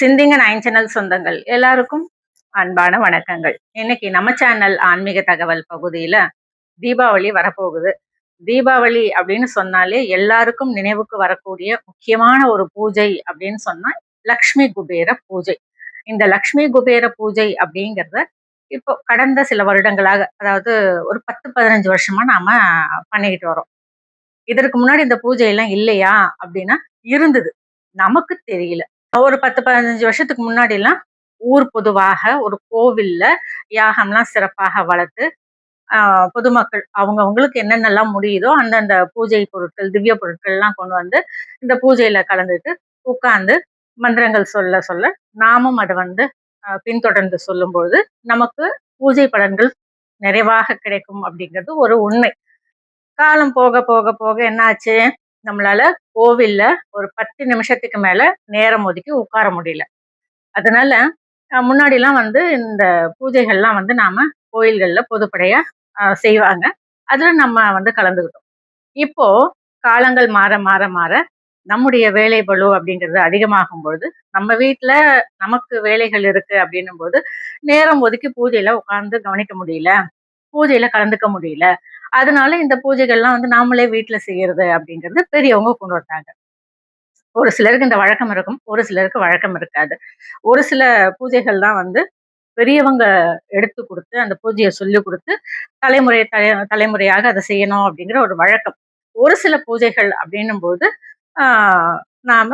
சிந்திங்க nine channel சொந்தங்கள். எல்லாருக்கும் அன்பான வணக்கங்கள். இன்னைக்கு நம்ம சேனல் ஆன்மீக தகவல் பகுதியில தீபாவளி வரப்போகுது. தீபாவளி அப்படின்னு சொன்னாலே எல்லாருக்கும் நினைவுக்கு வரக்கூடிய முக்கியமான ஒரு பூஜை அப்படின்னு சொன்னா லக்ஷ்மி குபேர பூஜை. இந்த லக்ஷ்மி குபேர பூஜை அப்படிங்கிறத இப்போ கடந்த சில வருடங்களாக அதாவது ஒரு பத்து பதினஞ்சு வருஷமா நாம பண்ணிக்கிட்டு வரோம் இதற்கு முன்னாடி இந்த பூஜை எல்லாம் இல்லையா அப்படின்னா இருந்தது. நமக்கு தெரியல. ஒரு பத்து பதினஞ்சு வருஷத்துக்கு முன்னாடிலாம் ஊர் பொதுவாக ஒரு கோவில்ல யாகம்லாம் சிறப்பாக வளர்த்து ஆஹ் பொதுமக்கள் அவங்கவுங்களுக்கு என்னென்னலாம் முடியுதோ அந்தந்த பூஜை பொருட்கள் திவ்ய பொருட்கள் எல்லாம் கொண்டு வந்து இந்த பூஜையில கலந்துட்டு உட்கார்ந்து மந்திரங்கள் சொல்ல சொல்ல நாமும் அதை வந்து பின்தொடர்ந்து சொல்லும்பொழுது நமக்கு பூஜை பலன்கள் நிறைவாக கிடைக்கும் அப்படிங்கிறது ஒரு உண்மை. காலம் போக போக போக என்னாச்சு? நம்மளால கோவில்ல ஒரு பத்து நிமிஷத்துக்கு மேல நேரம் ஒதுக்கி உட்கார முடியல. அதனால முன்னாடிலாம் வந்து இந்த பூஜைகள்லாம் வந்து நாம கோயில்கள்ல பொதுப்படையா செய்வாங்க. அதுல நம்ம வந்து கலந்துக்கிட்டோம். இப்போ காலங்கள் மாற மாற மாற நம்முடைய வேலை பலு அப்படிங்கிறது அதிகமாகும் பொழுது நம்ம வீட்ல நமக்கு வேலைகள் இருக்கு அப்படின்னும் போது நேரம் ஒதுக்கி பூஜையில உட்கார்ந்து கவனிக்க முடியல. பூஜையில கலந்துக்க முடியல. அதனால இந்த பூஜைகள்லாம் வந்து நாமளே வீட்டுல செய்யறது அப்படிங்கிறது பெரியவங்க கொண்டு வந்தாங்க. ஒரு சிலருக்கு இந்த வழக்கம் இருக்கும் ஒரு சிலருக்கு வழக்கம் இருக்காது. ஒரு சில பூஜைகள் தான் வந்து பெரியவங்க எடுத்து கொடுத்து அந்த பூஜையை சொல்லி கொடுத்து தலைமுறை தலை தலைமுறையாக அதை செய்யணும் அப்படிங்கிற ஒரு வழக்கம். ஒரு சில பூஜைகள் அப்படின்னும் போது ஆஹ் நாம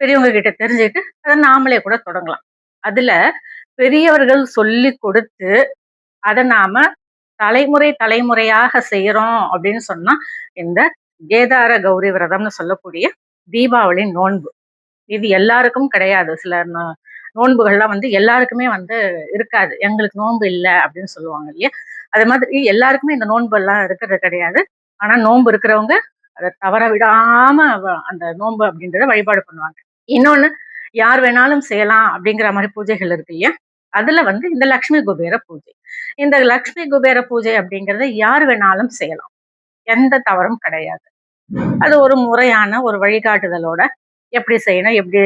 பெரியவங்க கிட்ட தெரிஞ்சுக்கிட்டு அதை நாமளே கூட தொடங்கலாம். அதுல பெரியவர்கள் சொல்லி கொடுத்து அதை நாம தலைமுறை தலைமுறையாக செய்யறோம் அப்படின்னு சொன்னா இந்த கேதார கௌரி விரதம்னு சொல்லக்கூடிய தீபாவளி நோன்பு. இது எல்லாருக்கும் கிடையாது. சில நோ- நோன்புகள்லாம் வந்து எல்லாருக்குமே வந்து இருக்காது. எங்களுக்கு நோன்பு இல்லை அப்படின்னு சொல்லுவாங்க இல்லையா? அது மாதிரி எல்லாருக்குமே இந்த நோன்பு எல்லாம் இருக்கிறது கிடையாது. ஆனா நோன்பு இருக்கிறவங்க அதை தவற விடாம வ- அந்த நோன்பு அப்படின்றத வழிபாடு பண்ணுவாங்க. இன்னொன்னு யார் வேணாலும் செய்யலாம் அப்படிங்கிற மாதிரி பூஜைகள் இருக்கு இல்லையா? அதுல வந்து இந்த லக்ஷ்மி குபேர பூஜை. இந்த லக்ஷ்மி குபேர பூஜை அப்படிங்கறத யார் வேணாலும் செய்யலாம். எந்த தவறும் கிடையாது. அது ஒரு முறையான ஒரு வழிகாட்டுதலோட எப்படி செய்யணும் எப்படி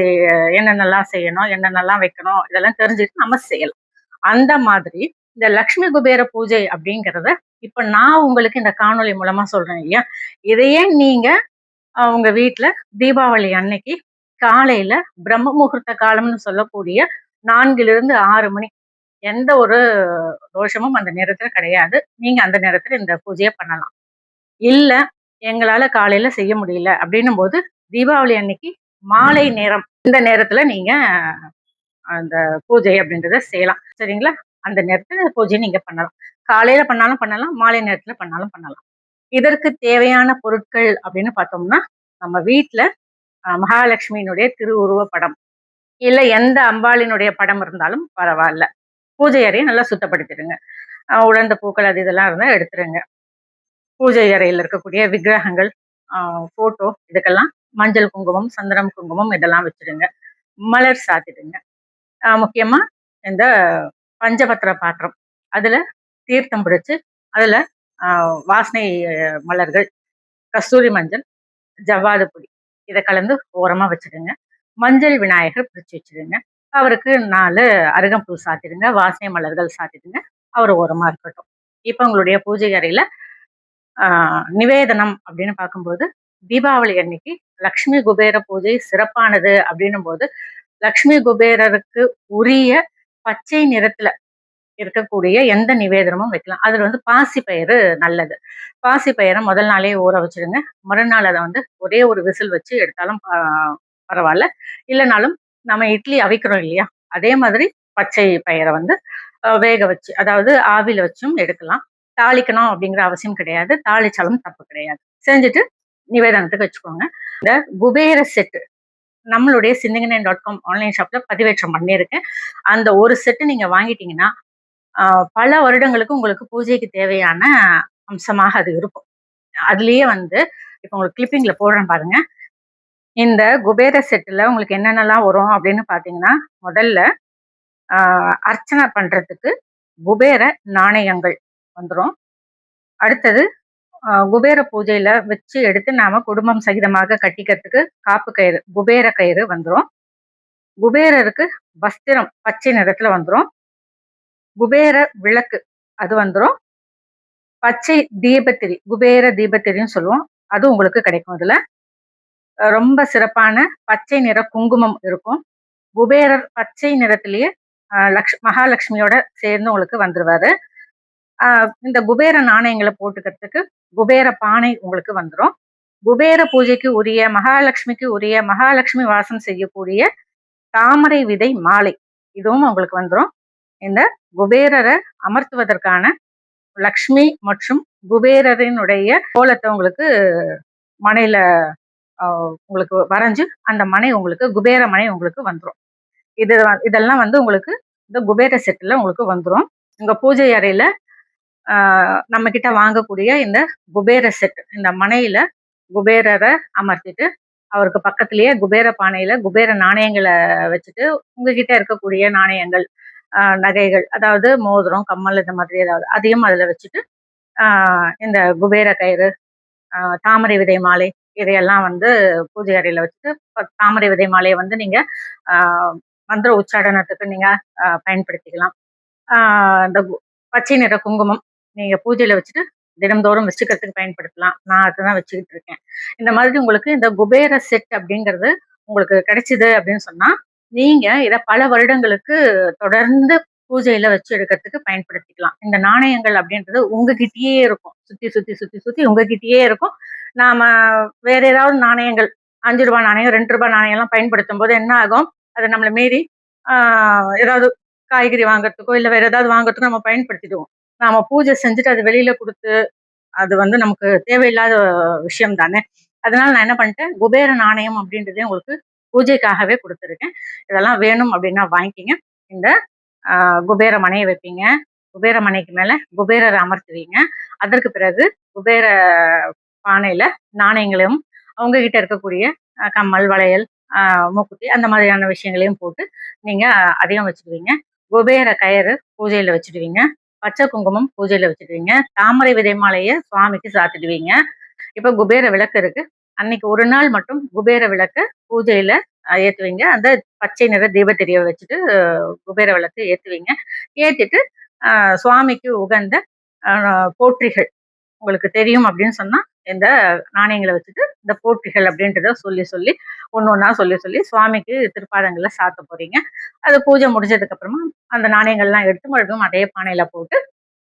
என்னென்னலாம் செய்யணும் என்னென்னலாம் வைக்கணும் இதெல்லாம் தெரிஞ்சுட்டு நம்ம செய்யலாம். அந்த மாதிரி இந்த லக்ஷ்மி குபேர பூஜை அப்படிங்கிறத இப்ப நான் உங்களுக்கு இந்த காணொலி மூலமா சொல்றேன் இல்லையா? இதையே நீங்க உங்க வீட்டுல தீபாவளி அன்னைக்கு காலையில பிரம்ம முகூர்த்த காலம்னு சொல்லக்கூடிய நான்கிலிருந்து ஆறு மணி. எந்த ஒரு தோஷமும் அந்த நேரத்தில் கிடையாது. நீங்கள் அந்த நேரத்தில் இந்த பூஜையை பண்ணலாம். இல்லை எங்களால் காலையில் செய்ய முடியல அப்படின்னும் போது தீபாவளி அன்னைக்கு மாலை நேரம் இந்த நேரத்தில் நீங்கள் அந்த பூஜை அப்படின்றத செய்யலாம். சரிங்களா? அந்த நேரத்தில் பூஜை நீங்கள் பண்ணலாம். காலையில் பண்ணாலும் பண்ணலாம் மாலை நேரத்தில் பண்ணாலும் பண்ணலாம். இதற்கு தேவையான பொருட்கள் அப்படின்னு பார்த்தோம்னா நம்ம வீட்டில் மகாலட்சுமியினுடைய திருவுருவ படம் இல்லை எந்த அம்பாளினுடைய படம் இருந்தாலும் பரவாயில்ல. பூஜை அறையை நல்லா சுத்தப்படுத்திடுங்க. உழந்த உலர்ந்த பூக்கள் அது இதெல்லாம் இருந்தால் எடுத்துருங்க. பூஜை அறையில் இருக்கக்கூடிய விக்கிரகங்கள் ஃபோட்டோ இதுக்கெல்லாம் மஞ்சள் குங்குமம் சந்திரம் குங்குமம் இதெல்லாம் வச்சுடுங்க. மலர் சாத்திடுங்க. முக்கியமாக இந்த பஞ்சபத்திர பாத்திரம். அதில் தீர்த்தம் பிடிச்சு அதில் வாசனை மலர்கள் கஸ்தூரி மஞ்சள் ஜவ்வாது பொடி இதை கலந்து ஓரமாக வச்சிடுங்க. மஞ்சள் விநாயகர் பிரித்து வச்சிடுங்க அவருக்கு நாலு அருகம்பூ சாத்திடுங்க வாசனை மலர்கள் சாத்திடுங்க. அவர் ஓரமா இருக்கட்டும். இப்போ உங்களுடைய பூஜை அறையில் ஆஹ் நிவேதனம் அப்படின்னு பார்க்கும்போது தீபாவளி அன்னைக்கு லக்ஷ்மி குபேர பூஜை சிறப்பானது அப்படின்னும் போது லக்ஷ்மி குபேரருக்கு உரிய பச்சை நிறத்துல இருக்கக்கூடிய எந்த நிவேதனமும் வைக்கலாம். அதில் வந்து பாசி பயிறு நல்லது. பாசி பயிரை முதல் நாளே ஊற வச்சிருங்க. மறுநாள் அதை வந்து ஒரே ஒரு விசில் வச்சு எடுத்தாலும் பரவாயில்ல. இல்லைனாலும் நம்ம இட்லி அவிக்கிறோம் இல்லையா? அதே மாதிரி பச்சை பயிரை வந்து வேக வச்சு அதாவது ஆவியில வச்சும் எடுக்கலாம். தாளிக்கணும் அப்படிங்கிற அவசியம் கிடையாது. தாளிச்சாலும் தப்பு கிடையாது. செஞ்சுட்டு நிவேதனத்துக்கு வச்சுக்கோங்க. இந்த குபேர செட்டு நம்மளுடைய சிந்திங்கனேன் டாட் காம் ஆன்லைன் ஷாப்பில் பதிவேற்றம் பண்ணியிருக்கேன். அந்த ஒரு செட்டு நீங்க வாங்கிட்டீங்கன்னா பல வருடங்களுக்கு உங்களுக்கு பூஜைக்கு தேவையான அம்சமாக அது இருக்கும். அதுலயே வந்து இப்போ உங்களுக்கு கிளிப்பிங்கில் போடுறேன் பாருங்க. இந்த குபேர செட்டில் உங்களுக்கு என்னென்னலாம் வரும் அப்படின்னு பார்த்தீங்கன்னா முதல்ல அர்ச்சனை பண்ணுறதுக்கு குபேர நாணயங்கள் வந்துடும் அடுத்தது குபேர பூஜையில் வச்சு எடுத்து நாம் குடும்பம் சகிதமாக கட்டிக்கிறதுக்கு காப்பு கயிறு குபேர கயிறு வந்துடும் குபேரருக்கு வஸ்திரம் பச்சை நிறத்தில் வந்துடும் குபேர விளக்கு அது வந்துடும் பச்சை தீபத்திரி குபேர தீபத்திரின்னு சொல்லுவோம். அது உங்களுக்கு கிடைக்கும் இதில் ரொம்ப சிறப்பான பச்சை நிற குங்குமம் இருக்கும். குபேரர் பச்சை நிறத்திலேயே லக்ஷ் மகாலட்சுமியோட சேர்ந்து உங்களுக்கு வந்துருவாரு. இந்த குபேர நாணயங்களை போட்டுக்கிறதுக்கு குபேர பானை உங்களுக்கு வந்துடும் குபேர பூஜைக்கு உரிய மகாலட்சுமிக்கு உரிய மகாலட்சுமி வாசம் செய்யக்கூடிய தாமரை விதை மாலை இதுவும் உங்களுக்கு வந்துடும் இந்த குபேரரை அமர்த்துவதற்கான லக்ஷ்மி மற்றும் குபேரரினுடைய கோலத்தை உங்களுக்கு மனையில உங்களுக்கு வரைஞ்சு அந்த மனை உங்களுக்கு குபேர மனை உங்களுக்கு வந்துடும் இது இதெல்லாம் வந்து உங்களுக்கு இந்த குபேர செட்டில் உங்களுக்கு வந்துடும் உங்க பூஜை அறையில நம்ம கிட்ட வாங்கக்கூடிய இந்த குபேர செட் இந்த மனையில குபேரரை அமர்த்திட்டு அவருக்கு பக்கத்திலேயே குபேர பானையில குபேர நாணயங்களை வச்சுட்டு உங்ககிட்ட இருக்கக்கூடிய நாணயங்கள் நகைகள் அதாவது மோதிரம் கம்மல் இந்த மாதிரி ஏதாவது அதையும் அதில் வச்சுட்டு இந்த குபேர கயிறு தாமரை விதை மாலை இதையெல்லாம் வந்து பூஜை அறையில் வச்சுட்டு தாமரை விதை மாலையை வந்து நீங்கள் மந்திர உச்சாடனத்துக்கு நீங்கள் பயன்படுத்திக்கலாம். இந்த பச்சை நிற குங்குமம் நீங்கள் பூஜையில் வச்சுட்டு தினம்தோறும் வச்சுக்கிறதுக்கு பயன்படுத்தலாம். நான் அதுதான் வச்சுக்கிட்டு இருக்கேன். இந்த மாதிரி உங்களுக்கு இந்த குபேர செட் அப்படிங்கிறது உங்களுக்கு கிடைச்சிது அப்படின்னு சொன்னா நீங்க இதை பல வருடங்களுக்கு தொடர்ந்து பூஜையில வச்சு எடுக்கிறதுக்கு பயன்படுத்திக்கலாம். இந்த நாணயங்கள் அப்படின்றது உங்ககிட்டயே இருக்கும். சுத்தி சுத்தி சுத்தி சுத்தி உங்ககிட்டயே இருக்கும். நாம வேற ஏதாவது நாணயங்கள் அஞ்சு ரூபாய் நாணயம் ரெண்டு ரூபாய் நாணயம் எல்லாம் பயன்படுத்தும் போது என்ன ஆகும்? அதை நம்மளை மீறி ஏதாவது காய்கறி வாங்குறதுக்கோ இல்லை வேற ஏதாவது வாங்குறதுக்கோ நம்ம பயன்படுத்திடுவோம். நாம பூஜை செஞ்சுட்டு அது வெளியில கொடுத்து அது வந்து நமக்கு தேவையில்லாத விஷயம் தானே. அதனால நான் என்ன பண்ணிட்டேன்? குபேர நாணயம் அப்படின்றதே உங்களுக்கு பூஜைக்காகவே கொடுத்துருக்கேன். இதெல்லாம் வேணும் அப்படின்னா வாங்கிக்கிங்க. இந்த குபேர மனையை வைப்பீங்க. குபேர மனைக்கு மேலே குபேரரை அமர்த்துவீங்க. அதற்கு பிறகு குபேர பானையில் நாணயங்களையும் அவங்க கிட்ட இருக்கக்கூடிய கம்மல் வளையல் மூக்குத்தி அந்த மாதிரியான விஷயங்களையும் போட்டு நீங்கள் அதிகம் வச்சுடுவீங்க. குபேர கயிறு பூஜையில் வச்சுடுவீங்க. பச்சை குங்குமம் பூஜையில் வச்சுடுவீங்க. தாமரை விதை மாலையை சுவாமிக்கு சாத்திடுவீங்க. இப்போ குபேர விளக்கு இருக்கு. அன்னைக்கு ஒரு நாள் மட்டும் குபேர விளக்கு பூஜையில ஏற்றுவீங்க அந்த பச்சை நிற தீபத்திரியை வச்சுட்டு குபேர விளக்கு ஏற்றுவீங்க ஏற்றிட்டு சுவாமிக்கு உகந்த போற்றிகள். உங்களுக்கு தெரியும் அப்படின்னு சொன்னால் இந்த நாணயங்களை வச்சுட்டு இந்த போற்றிகள் அப்படின்றத சொல்லி சொல்லி ஒன்று ஒன்றா சொல்லி சொல்லி சுவாமிக்கு திருப்பாதங்களை சாத்த போகிறீங்க அது பூஜை முடிஞ்சதுக்கப்புறமா அந்த நாணயங்கள்லாம் எடுத்து மறுபடியும் அதே பானையில் போட்டு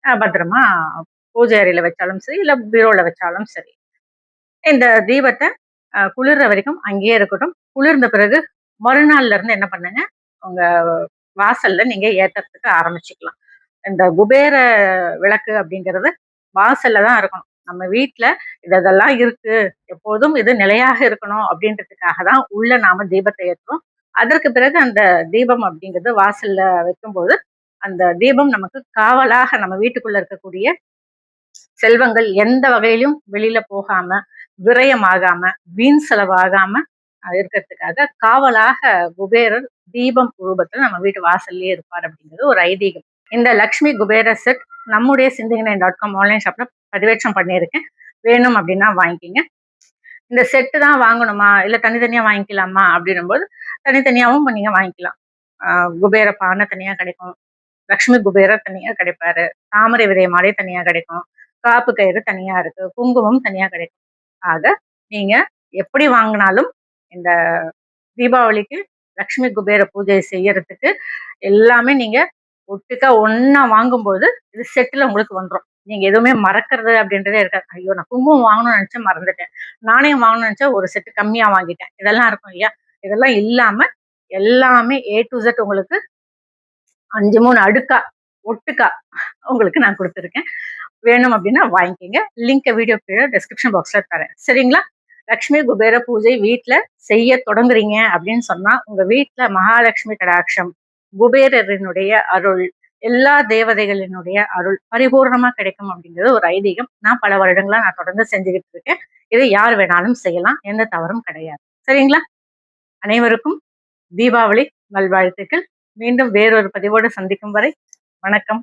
பத்திரமா பூஜை அறையில் வச்சாலும் சரி இல்லை பீரோவில் வச்சாலும் சரி. இந்த தீபத்தை குளிர்ற வரைக்கும் அங்கேயே இருக்கட்டும். குளிர்ந்த பிறகு மறுநாள்ல இருந்து என்ன பண்ணுங்க? உங்க வாசல்ல நீங்க ஏத்துறதுக்கு ஆரம்பிச்சுக்கலாம். இந்த குபேர விளக்கு அப்படிங்கிறது வாசல்ல தான் இருக்கணும். நம்ம வீட்டுல இதெல்லாம் இருக்கு. எப்போதும் இது நிலையாக இருக்கணும் அப்படின்றதுக்காக தான் உள்ள நாம தீபத்தை ஏற்றுறோம் அதற்கு பிறகு அந்த தீபம் அப்படிங்கிறது வாசல்ல வைக்கும்போது அந்த தீபம் நமக்கு காவலாக நம்ம வீட்டுக்குள்ள இருக்கக்கூடிய செல்வங்கள் எந்த வகையிலும் வெளியில போகாம விரயமாகாம வீண் செலவாகாம இருக்கிறதுக்காக காவலாக குபேரர் தீபம் ரூபத்துல நம்ம வீட்டு வாசல்லே இருப்பார் அப்படிங்கிறது ஒரு ஐதீகம். இந்த லக்ஷ்மி குபேர செட் நம்முடைய சிந்திங்கனை டாட் காம் ஆன்லைன் ஷாப்ல பதிவேற்றம் பண்ணியிருக்கேன். வேணும் அப்படின்னா வாங்கிக்கிங்க. இந்த செட்டு தான் வாங்கணுமா? இல்லை தனித்தனியாக வாங்கிக்கலாமா? அப்படின்னும் போது தனித்தனியாகவும் நீங்கள் வாங்கிக்கலாம் குபேர பானை தனியாக கிடைக்கும். லக்ஷ்மி குபேரர் தனியாக கிடைப்பாரு. தாமரை விதை மாலை தனியாக கிடைக்கும். காப்பு கயிறு தனியாக இருக்கு. குங்குமம் தனியாக கிடைக்கும். ஆக நீங்க எப்படி வாங்கினாலும் இந்த தீபாவளிக்கு லக்ஷ்மி குபேர பூஜை செய்யறதுக்கு எல்லாமே நீங்க ஒட்டுக்கா ஒன்னா வாங்கும்போது இது செட்டில் உங்களுக்கு வந்துடும் நீங்க எதுவுமே மறக்கிறது அப்படின்றதே இருக்காது. ஐயோ நான் குங்குமம் வாங்கணும்னு நினைச்சா மறந்துட்டேன். நாணயம் வாங்கணும்னு நினைச்சா ஒரு செட்டு கம்மியா வாங்கிட்டேன். இதெல்லாம் இருக்கும் இல்லையா? இதெல்லாம் இல்லாம எல்லாமே ஏ டு செட் உங்களுக்கு அஞ்சு மூணு அடுக்கா ஒட்டுக்கா உங்களுக்கு நான் கொடுத்துருக்கேன். வேணும் அப்படின்னா வாங்கிக்கோங்க. லிங்க் வீடியோ கீழே டிஸ்கிரிப்ஷன் பாக்ஸில் தரேன். சரிங்களா? லக்ஷ்மி குபேர பூஜை வீட்டில் செய்ய தொடங்குறீங்க அப்படின்னு சொன்னா உங்க வீட்டில் மகாலட்சுமி கடாட்சம் குபேரரினுடைய அருள் எல்லா தேவதைகளினுடைய அருள் பரிபூர்ணமாக கிடைக்கும் அப்படிங்கிறது ஒரு ஐதீகம். நான் பல வருடங்களாக நான் தொடர்ந்து செஞ்சுக்கிட்டு இருக்கேன். இதை யார் வேணாலும் செய்யலாம். எந்த தவறும் கிடையாது. சரிங்களா? அனைவருக்கும் தீபாவளி நல்வாழ்த்துக்கள். மீண்டும் வேறொரு பதிவோடு சந்திக்கும் வரை வணக்கம்.